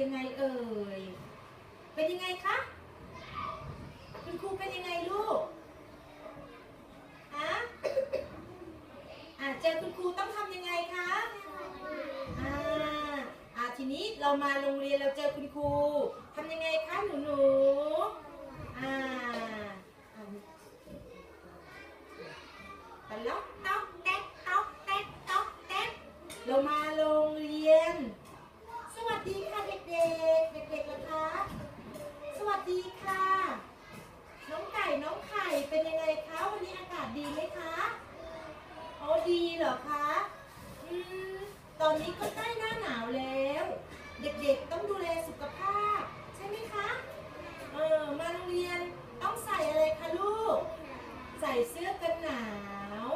ยังไงเอ่ย เป็นยังไงคะ คุณครูเป็นยังไงลูกฮะอ่าเจอคุณครูต้องทำยังไงคะอ่าอ่าทีนี้เรามาโรงเรียนเราเจอคุณครูทำยังไงคะหนูหนูอ่าอ่าตล็อกต๊อกแต๊กต๊อกแต๊กต๊อกแต๊กเรามาโรงเรียน สวัสดีค่ะเด็กๆ เด็กๆนะคะ สวัสดีค่ะ น้องไก่น้องไข่ เป็นยังไงคะวันนี้อากาศดีไหมคะโอ้ดีเหรอคะอืมตอนนี้ก็ใกล้หน้าหนาวแล้ว เด็กๆต้องดูแลสุขภาพ ใช่ไหมคะเออมาโรงเรียนต้องใส่อะไรคะลูก ใส่เสื้อกันหนาว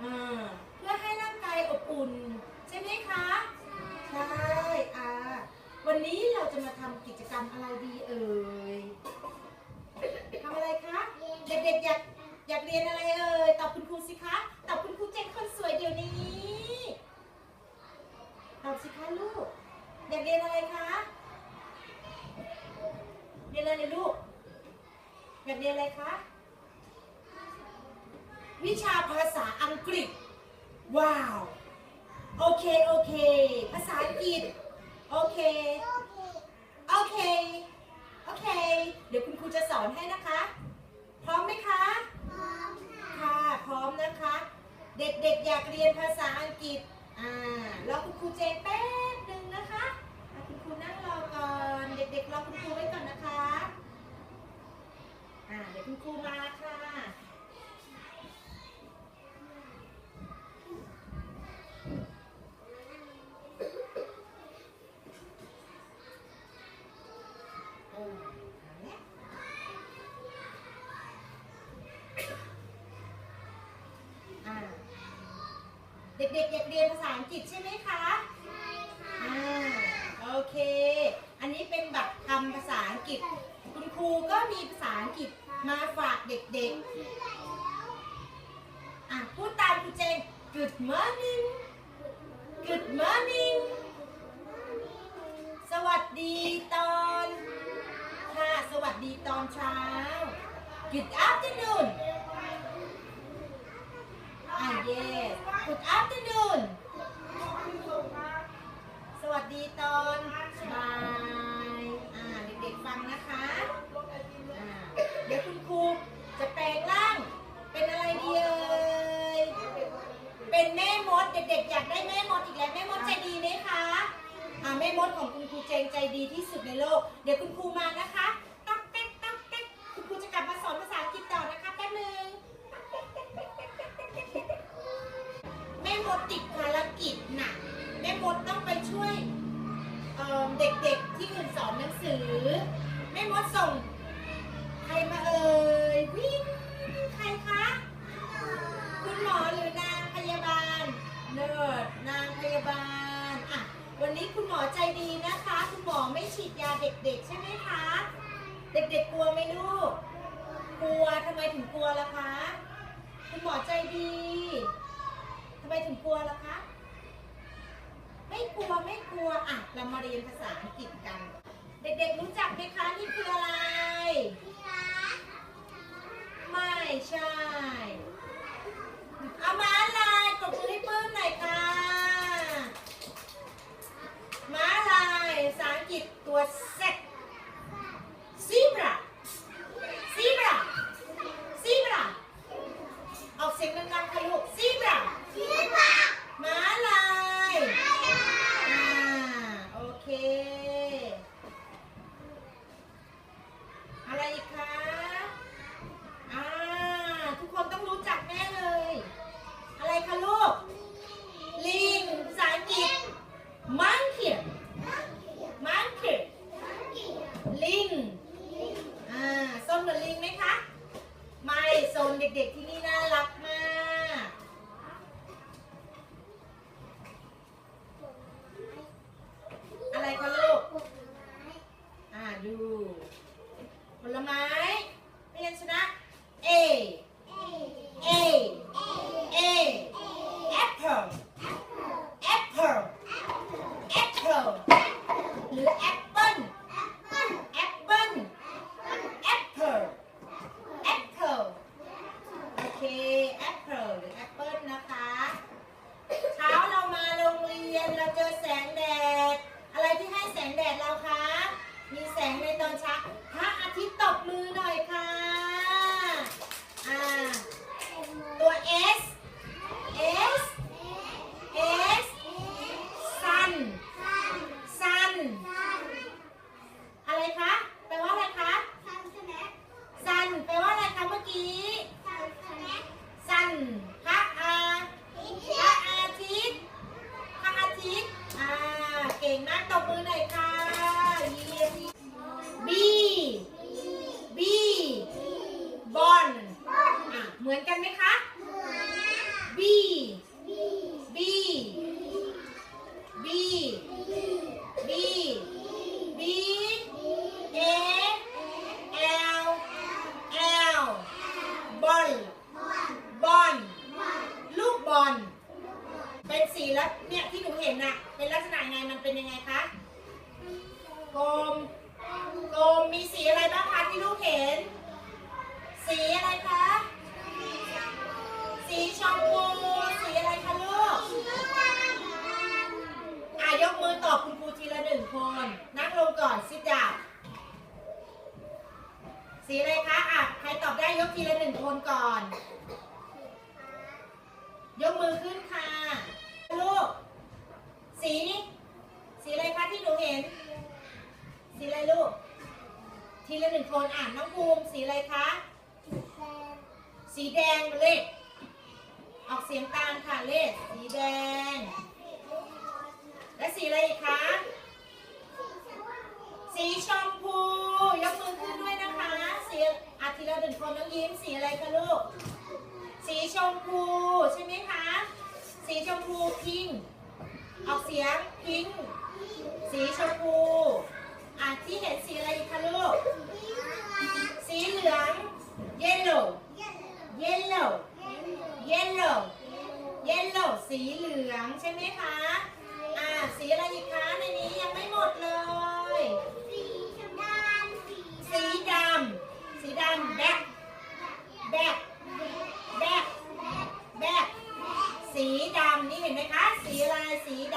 อ่าเพื่อให้ร่างกายอบอุ่น ใช่ไหมคะ ใช่ อ่า วันนี้เราจะมาทำกิจกรรมอะไรดีเอ่ยทำอะไรคะ เด็กๆอยากอยากเรียนอะไรเอ่ย ตอบคุณครูสิคะ ตอบคุณครูเจนคนสวยเดี๋ยวนี้ ตอบสิคะลูก อยากเรียนอะไรคะ เรียนอะไรลูก อยากเรียนอะไรคะ วิชาภาษาอัง กฤษ ว้าว โอเค โอเค ภาษาอังกฤษ โอเค โอเค โอเค เดี๋ยวคุณครูจะสอนให้นะคะ พร้อมไหมคะค่ะ พร้อมนะคะ เด็กๆ อยากเรียนภาษาอังกฤษ อ่ารอคุณครูเจนแป๊บหนึ่ง เด็กๆอยากเรียนภาษาอังกฤษใช่ไหมคะอ่าโอเค อันนี้เป็นบัตรคำภาษาอังกฤษ คุณครูก็มีภาษาอังกฤษมาฝากเด็กๆอะพูดตามครูเจน Good morning Good morning สวัสดีตอน ค่ะ สวัสดีตอนเช้า Good afternoon เป็นแม่มดเด็กๆอยากได้แม่มดอีกแล้วแม่มดใจดีไหมคะอ่าแม่มดของคุณครูเจงใจดีที่สุดในโลก เดี๋ยวคุณครูมานะคะต๊อกแต๊กต๊อกแต๊กคุณครูจะกลับมาสอนภาษาอังกฤษต่อนะคะแป๊บนึงแม่มดติดภารกิจนักแม่มดต้องไปช่วยเอ่อเด็กๆที่อื่นสอนหนังสือแม่มดส่ง ยาบาลอะวันนี้คุณหมอใจดีนะคะ คุณหมอไม่ฉีดยาเด็กๆ ใช่ไหมคะ เด็กๆกลัวไหมลูก กลัวทำไมถึงกลัวล่ะคะ คุณหมอใจดีทำไมถึงกลัวล่ะคะ ไม่กลัวไม่กลัวอะเรามาเรียนภาษาอังกฤษกัน เด็กๆรู้จักไหมคะนี่คืออะไร พะอาพะอาทิตย์พะอาทิตย์อ่าเก่งมากตบมือหน่อยค่ะเยี่ยมบีบีบอลเหมือนกันไหมคะบี สีแล้วเนี่ยที่หนูเห็นน่ะ เป็นลักษณะยังไงมันเป็นยังไงคะกลมกลมมีสีอะไรบ้างคะที่ลูกเห็น สีอะไรคะสีชมพูสีอะไรคะลูกอะยกมือตอบคุณครูทีละหนึ่งคน นั่งลงก่อนซิดดาสีอะไรคะอะใครตอบได้ยกทีละหนึ่งคนก่อน ยกมือขึ้นค่ะ สีสีอะไรคะที่หนูเห็น สีอะไรลูก ทีละหนึ่งคนอ่านน้องภูมิสีอะไรคะ สีแดงเลขออกเสียงตามค่ะเลขสีแดง และสีอะไรอีกคะ สีชมพูยกมือขึ้นด้วยนะคะ สีอาทีละหนึ่งคนน้องยิ้มสีอะไรคะลูก สีชมพูใช่ไหมคะ สีชมพูพิงค์ ออกเสียงพิงสีชมพู อะที่เห็นสีอะไรอีกคะลูก สีเหลือง เยลโล่เยลโล่เยลโล่เยลโล่สีเหลืองใช่ไหมคะ อะสีอะไรอีกคะในนี้ยังไม่หมดเลย สีดำสีดำแบกแบกแบกแบกสีดำนี่เห็นไหมคะ Sĩ